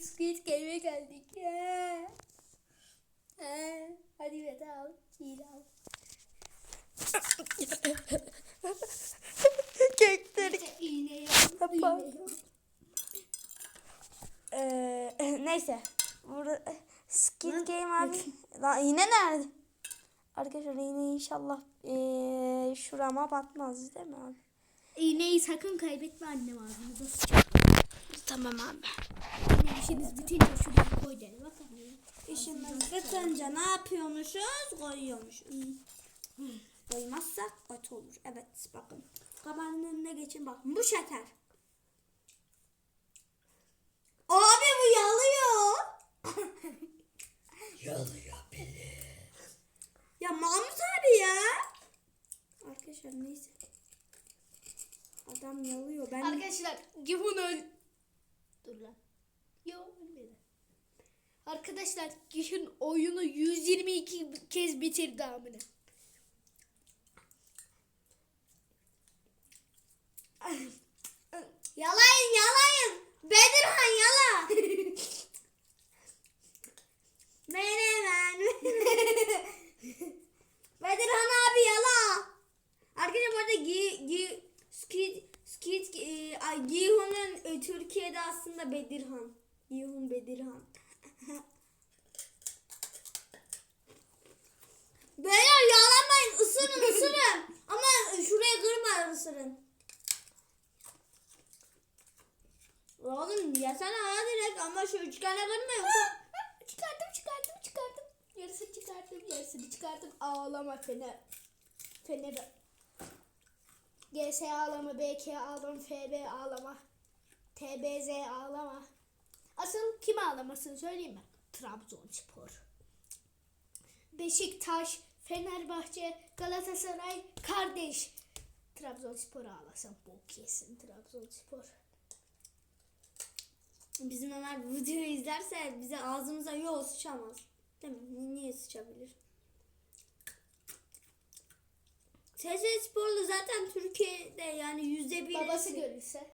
Squid Game'e geldik. Ee, ee, Hadi Mete al. İyi al. Al. Ee, neyse. Burada Lan, Game abi. Lan iğne nerede? Arkadaşlar iğne inşallah ee, şurama batmaz değil mi abi? İğneyi sakın kaybetme annem ağzınıza sıçar. Tamam abi. İşiniz bitince şuraya koy der. Bak annem. İşimiz bitince ne yapıyormuşuz? Koyuyormuşuz. Koymazsak kötü olur. Evet bakın. Kameranın önüne geçin bakın. Bu şeker. Abi bu yalıyor. Yalıyor beni. Ya Mahmut abi ya. Arkadaşlar neyse. Adam yalıyor. Ben Arkadaşlar Gihun öl... Dur lan. Yo ölmedi. Arkadaşlar Gihun oyunu 122 kez bitirdi amına. yalayın yalayın. Bedirhan yala. Menemen. Bedirhan abi yala. Arkadaşlar bu arada Gi, Gi, Skid, Skid, e, Gihun'un e, Türkiye'de aslında Bedirhan. Gihun Bedirhan. Beyler yalamayın ısırın ısırın. Ama şuraya kırma ısırın. Oğlum yesene ha direkt ama şu üçgene kırma yoksa. çıkardım çıkardım çıkardım. Yarısını çıkardım yarısını çıkardım. Ağlama Fener. Fener. GS ağlama, BK ağlama, FB ağlama. TBZ ağlama. Kim ağlamasını söyleyeyim mi? Trabzonspor. Beşiktaş, Fenerbahçe, Galatasaray kardeş. Trabzonspor ağlasın. Bok yesin Trabzonspor. Bizim Ömer bu videoyu izlerse bize ağzımıza yok sıçamaz. Değil mi? Niye sıçabilir? TS Spor'la zaten Türkiye'de yani yüzde bir. Babası görürse.